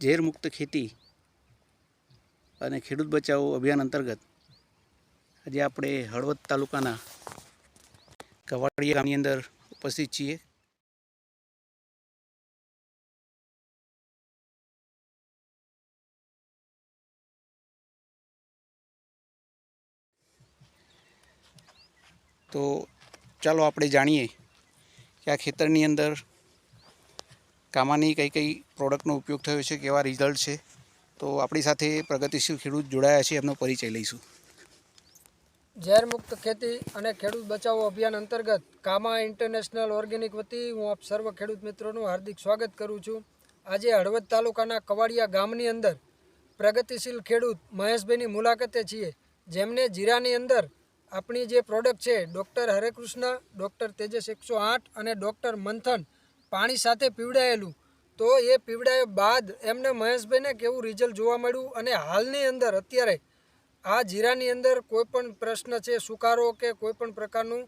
ઝેર મુક્ત ખેતી અને ખેડૂત બચાવો અભિયાન અંતર્ગત આજે આપણે હળવદ તાલુકાના કવાડિયા ગામની અંદર ઉપસ્થિત છીએ. તો ચાલો આપણે જાણીએ કે આ ખેતરની અંદર કામાની કઈ કઈ પ્રોડક્ટનો ઉપયોગ થયો છે, કેવા રિઝલ્ટ છે, તો આપણી સાથે પ્રગતિશીલ ખેડૂત જોડાયા છે, એમનો પરિચય લઈશું. ઝેરમુક્ત ખેતી અને ખેડૂત બચાવો અભિયાન અંતર્ગત કામા ઇન્ટરનેશનલ ઓર્ગેનિક વતી હું આપ સર્વ ખેડૂત મિત્રોનું હાર્દિક સ્વાગત કરું છું. આજે હળવદ તાલુકાના કવાડિયા ગામની અંદર પ્રગતિશીલ ખેડૂત મહેશભાઈની મુલાકાતે છીએ, જેમને જીરાની અંદર આપણી જે પ્રોડક્ટ છે ડૉક્ટર હરેકૃષ્ણ ડૉક્ટર તેજસ એકસો આઠ અને ડૉક્ટર મંથન પાણી સાથે પીવડાયેલું. તો એ પીવડાવ્યા બાદ એમને મહેશભાઈને કેવું રિઝલ્ટ જોવા મળ્યું અને હાલની અંદર અત્યારે આ જીરાની અંદર કોઈ પણ પ્રશ્ન છે સુકારો કે કોઈ પણ પ્રકારનું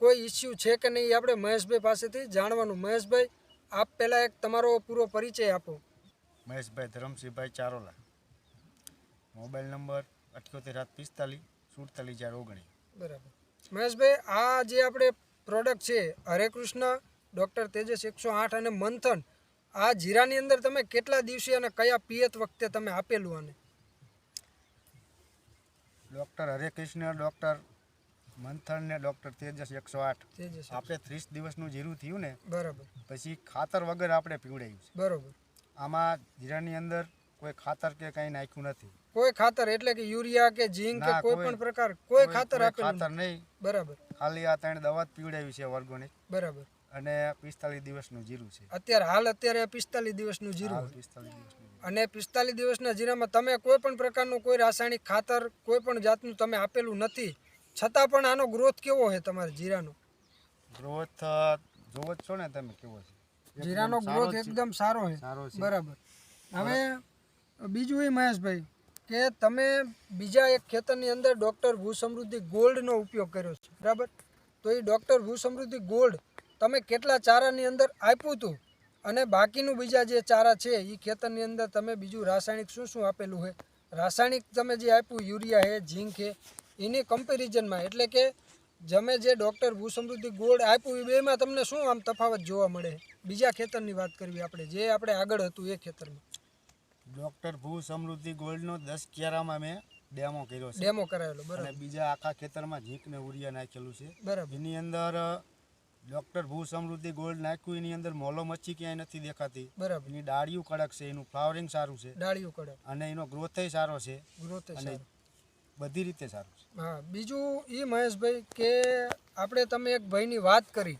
કોઈ ઇસ્યુ છે કે નહીં આપણે મહેશભાઈ પાસેથી જાણવાનું. મહેશભાઈ આપ પહેલાં એક તમારો પૂરો પરિચય આપો. મહેશભાઈ ધરમસિંહભાઈ ચારોલા. મોબાઈલ નંબર અઠ્યોતેર સાત પિસ્તાલીસ સુડતાલીસ હજાર ઓગણીસ. બરાબર. મહેશભાઈ આ જે આપણે પ્રોડક્ટ છે હરે કૃષ્ણ ડૉક્ટર તેજસ એકસો આઠ અને મંથન આ જીરાની અંદર તમે કેટલા દિવસે અને કયા પિયત વખતે તમે આપેલું આને? ડૉક્ટર હરે કૃષ્ણ ડૉક્ટર મંથન ને ડૉક્ટર તેજસ એકસો આઠ. તેજસ આપણે ત્રીસ દિવસનું જીરું થયું ને બરાબર. પછી ખાતર વગર આપણે પીવડાયું છે. બરાબર. આમાં જીરાની અંદર કોઈ ખાતર કે કંઈ નાખ્યું નથી. કોઈ ખાતર એટલે કે યુરિયા કે ઝીંક કે કોઈ પણ પ્રકાર કોઈ ખાતર આપેલું ખાતર નહીં. બરાબર. ખાલી આ ત્રણ દવા જ પીવડાવી છે ઓર્ગોનિક બરાબર. અને પિસ્તાલીસ દિવસનું જીરું છે. અત્યારે હાલ અત્યારે પિસ્તાલીસ દિવસનું જીરું અને પિસ્તાલીસ દિવસના જીરામાં તમે કોઈ પણ પ્રકારનું કોઈ રાસાયણિક ખાતર કોઈ પણ જાતનું તમે આપેલું નથી. છતાં પણ આનો ગ્રોથ કેવો છે તમારા જીરાનો? ગ્રોથ જોવો જ છો ને તમે કેવો છે. જીરાનો ગ્રોથ એકદમ સારો છે. સારો છે. બરાબર. હવે બીજું એ મહેશભાઈ કે તમે બીજા એક ખેતરની અંદર ડૉક્ટર ભૂ સમૃદ્ધિ ગોલ્ડનો ઉપયોગ કર્યો છે. બરાબર? તો એ ડૉક્ટર ભૂ સમૃદ્ધિ ગોલ્ડ તમે કેટલા ચારાની અંદર આપ્યું હતું? અને બાકીનું બીજા જે ચારા છે એ ખેતરની અંદર તમે બીજું રાસાયણિક શું શું આપેલું છે? રાસાયણિક તમે જે આપ્યું યુરિયા છે ઝીંક છે એની કમ્પેરિઝનમાં એટલે કે જમે જે ડૉક્ટર ભૂ સમૃદ્ધિ ગોલ્ડ આપ્યું એ બેમાં તમને શું આમ તફાવત જોવા મળે? બીજા ખેતરની વાત કરવી આપણે જે આપણે આગળ હતું એ ખેતરમાં. ડોક્ટર ભૂ સમૃદ્ધિ ગોલ્ડનો દસ ક્યારામાં મેં ડેમો કર્યો છે. ડેમો કરાયેલો બરાબર. બીજા આખા ખેતરમાં ઝીંક ને ઉરિયા નાખેલું છે. બરાબર. એની અંદર ડોક્ટર ભૂ સમૃદ્ધિ ગોલ્ડ નાખ્યું એની અંદર મોલો મચ્છી ક્યાંય નથી દેખાતી. બરાબર. એની ડાળીઓ કડક છે એનું ફ્લાવરિંગ સારું છે. ડાળીઓ કડક. અને એનો ગ્રોથ સારો છે. ગ્રોથ અને બધી રીતે સારું છે. હા બીજું એ મહેશભાઈ કે આપણે તમે એક ભાઈની વાત કરી.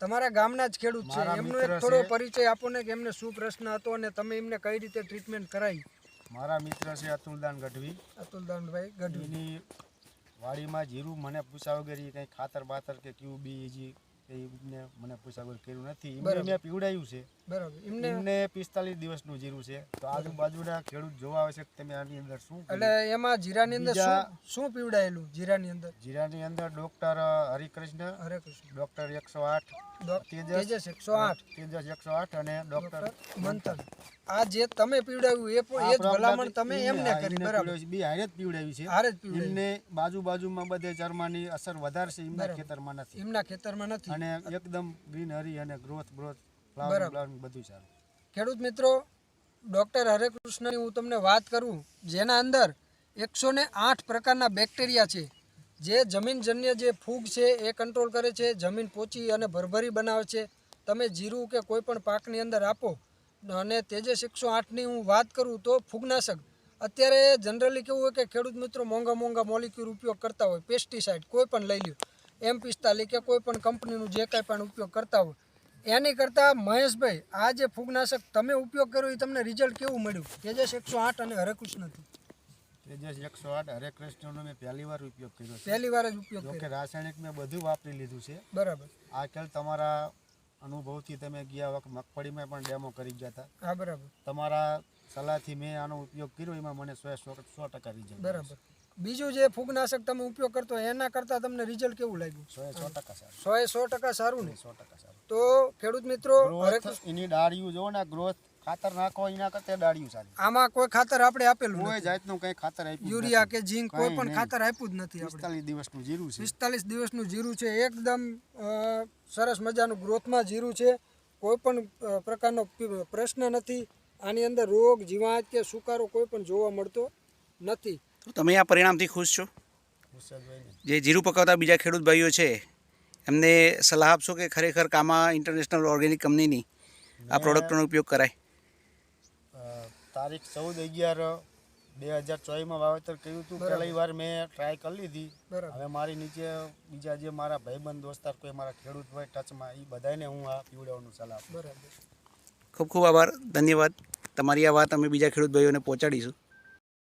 તમારા ગામના જ ખેડૂત છે. એમનો એક થોડો પરિચય આપો ને કે એમને શું પ્રશ્ન હતો અને તમે એમને કઈ રીતે ટ્રીટમેન્ટ કરાવી? મારા મિત્ર છે અતુલદાન ગઢવી. અતુલદાનભાઈ ગઢવીની વાડીમાં જીરું મને પૂછ્યા વગર કંઈ ખાતર બાતર કે ક્યુ બી જી એમને મને પૂછ્યા વગર કર્યું નથી. એમને પીવડાવ્યું છે. બરાબર. એમને પિસ્તાલીસ દિવસનું જીરું છે. તો આજુબાજુના ખેડૂત જોવા આવે છે કે તમે આની અંદર શું એટલે એમાં જીરાની અંદર શું પીવડાયેલું જીરાની અંદર? જીરાની અંદર ડોક્ટર હરિકૃષ્ણ હરેકૃષ્ણ. ડોક્ટર એકસો આઠ તેજસ. એકસો આઠ તેજસ એકસો આઠ અને ડોક્ટર ડોક્ટર મંથન. આ જે તમે પીવડાવ્યું એ પણ એ જ ભલામણ તમે એમને કરી બરાબર. બી હારે જ પીવડાવી છે. હારે જ પીવડાવી. એમને બાજુ બાજુમાં બધે ચરમાની અસર વધારે છે એમના ખેતરમાં નથી. એમના ખેતરમાં નથી. અને એકદમ ગ્રીનરી અને ગ્રોથ બ્રોથ ફ્લાવર બધું સારું ખેડૂત મિત્રો ડૉક્ટર હરેકૃષ્ણની હું તમને વાત કરું જેના અંદર એકસો ને આઠ પ્રકારના બેક્ટેરિયા છે. જે જમીનજન્ય જે ફૂગ છે એ કંટ્રોલ કરે છે જમીન પોચી અને ભરભરી બનાવે છે. તમે જીરું કે કોઈ પણ પાકની અંદર આપો અને તેજસ એકસો આઠની હું વાત કરું તો ફૂગનાશક. અત્યારે જનરલી કેવું હોય કે ખેડૂત મિત્રો મોંઘા મોંઘા મોલિક્યુલ ઉપયોગ કરતા હોય પેસ્ટિસાઇડ કોઈ પણ લઈ લ્યો. એમ પિસ્તાલીસ કે કોઈ પણ કંપનીનું જે કાંઈ પણ ઉપયોગ કરતા હોય એની કરતાં મહેશભાઈ આ જે ફૂગનાશક તમે ઉપયોગ કર્યો એ તમને રિઝલ્ટ કેવું મળ્યું? તેજસ એકસો આઠ અને હરેકૃષ્ણથી તેજસ એકસો આઠ હરે કૃષ્ણનો મેં પહેલી વાર ઉપયોગ કર્યો પહેલી વાર જ ઉપયોગ કર્યો. રાસાયણિક મેં બધું વાપરી લીધું છે. બરાબર. આ કેલ તમારા અનુભવથી તમે ગયા વખત મગફળીમાં પણ ડેમો કરી ગયા હતા. હા બરાબર. તમારા સલાહથી મેં આનો ઉપયોગ કર્યો એમાં મને સો સો સો ટકા રિઝલ્ટ બરાબર. બીજું જે ફૂગનાશક તમે ઉપયોગ કરતો એના કરતાં તમને રિઝલ્ટ કેવું લાગ્યું? સો એ સો ટકા સારું. ને? સો ટકા સારું. તો ખેડૂત મિત્રો એની ડાળીઓ જો ને ગ્રોથ ખાતર નાખો એના કરતા ડાળિયું સારી. આમાં કોઈ ખાતર આપણે આપેલું કોઈ જાતનું કંઈ ખાતર આપ્યું યુરિયા કે ઝીંક કોઈ પણ ખાતર આપ્યું જ નથી પિસ્તાલીસ દિવસનું જીરું છે. પિસ્તાલીસ દિવસનું જીરું છે. એકદમ સરસ મજાનું ગ્રોથમાં જીરું છે. કોઈ પણ પ્રકારનો પ્રશ્ન નથી. આની અંદર રોગ જીવાત કે સુકારો કોઈ પણ જોવા મળતો નથી. તો તમે આ પરિણામથી ખુશ છો? જે જીરું પકાવતા બીજા ખેડૂત ભાઈઓ છે એમને સલાહ આપશો કે ખરેખર કામા ઇન્ટરનેશનલ ઓર્ગેનિક કંપનીની આ પ્રોડક્ટનો ઉપયોગ કરાય? તારીખ ચૌદ અગિયાર બે હજાર ચોવીસમાં વાવેતર કર્યું હતું. બરાબર. પહેલી વાર મેં ટ્રાય કરી લીધી. બરાબર. હવે મારી નીચે બીજા જે મારા ભાઈબંધ દોસ્તાર કોઈ મારા ખેડૂત હોય ટચમાં એ બધાને હું આ પીવડાવવાનું સલાહ બરાબર. ખૂબ ખૂબ આભાર ધન્યવાદ. તમારી આ વાત અમે બીજા ખેડૂત ભાઈઓને પહોંચાડીશું.